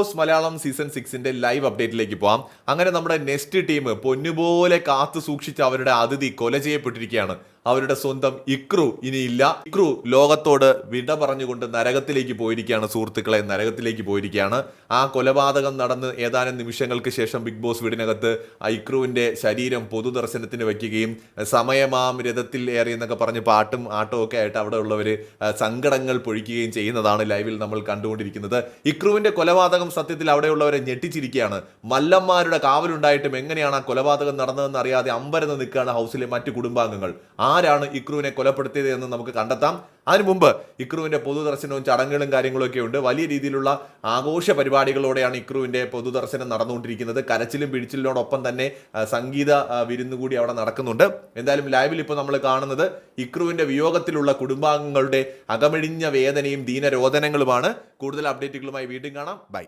Boss Malayalam season സിക്സിന്റെ live അപ്ഡേറ്റിലേക്ക് പോവാം. അങ്ങനെ നമ്മുടെ നെക്സ്റ്റ് ടീം പൊന്നുപോലെ കാത്തു സൂക്ഷിച്ച അവരുടെ അതിഥി കൊല ചെയ്യപ്പെട്ടിരിക്കുകയാണ്. അവരുടെ സ്വന്തം ഇക്രു ഇനിയില്ല. ഇക്രു ലോകത്തോട് വിട പറഞ്ഞുകൊണ്ട് നരകത്തിലേക്ക് പോയിരിക്കുകയാണ് സുഹൃത്തുക്കളെ നരകത്തിലേക്ക് പോയിരിക്കുകയാണ്. ആ കൊലപാതകം നടന്ന് ഏതാനും നിമിഷങ്ങൾക്ക് ശേഷം ബിഗ് ബോസ് വീടിനകത്ത് ആ ഇക്രുവിന്റെ ശരീരം പൊതുദർശനത്തിന് വയ്ക്കുകയും സമയമാം രഥത്തിൽ ഏറി എന്നൊക്കെ പറഞ്ഞ് പാട്ടും ആട്ടവും ഒക്കെ ആയിട്ട് അവിടെ ഉള്ളവർ സങ്കടങ്ങൾ പൊഴിക്കുകയും ചെയ്യുന്നതാണ് ലൈവിൽ നമ്മൾ കണ്ടുകൊണ്ടിരിക്കുന്നത്. ഇക്രുവിന്റെ കൊലപാതകം സത്യത്തിൽ അവിടെയുള്ളവരെ ഞെട്ടിച്ചിരിക്കുകയാണ്. മല്ലന്മാരുടെ കാവലുണ്ടായിട്ടും എങ്ങനെയാണ് ആ കൊലപാതകം നടന്നതെന്ന് അറിയാതെ അമ്പരന്ന് നിൽക്കുകയാണ് ഹൗസിലെ മറ്റു കുടുംബാംഗങ്ങൾ. ആരാണ് ഇക്രുവിനെ കൊലപ്പെടുത്തിയത് എന്ന് നമുക്ക് കണ്ടെത്താം. അതിനു മുമ്പ് ഇക്രുവിന്റെ പൊതുദർശനവും ചടങ്ങുകളും കാര്യങ്ങളും ഒക്കെ ഉണ്ട്. വലിയ രീതിയിലുള്ള ആഘോഷ പരിപാടികളോടെയാണ് ഇക്രുവിന്റെ പൊതുദർശനം നടന്നുകൊണ്ടിരിക്കുന്നത്. കരച്ചിലും പിടിച്ചിലിനോടൊപ്പം തന്നെ സംഗീത വിരുന്നുകൂടി കൂടി അവിടെ നടക്കുന്നുണ്ട്. എന്തായാലും ലൈവിൽ ഇപ്പോൾ നമ്മൾ കാണുന്നത് ഇക്രുവിന്റെ വിയോഗത്തിലുള്ള കുടുംബാംഗങ്ങളുടെ അകമിഴിഞ്ഞ വേദനയും ദീനരോധനങ്ങളുമാണ് കൂടുതൽ അപ്ഡേറ്റുകളുമായി വീണ്ടും കാണാം. ബൈ.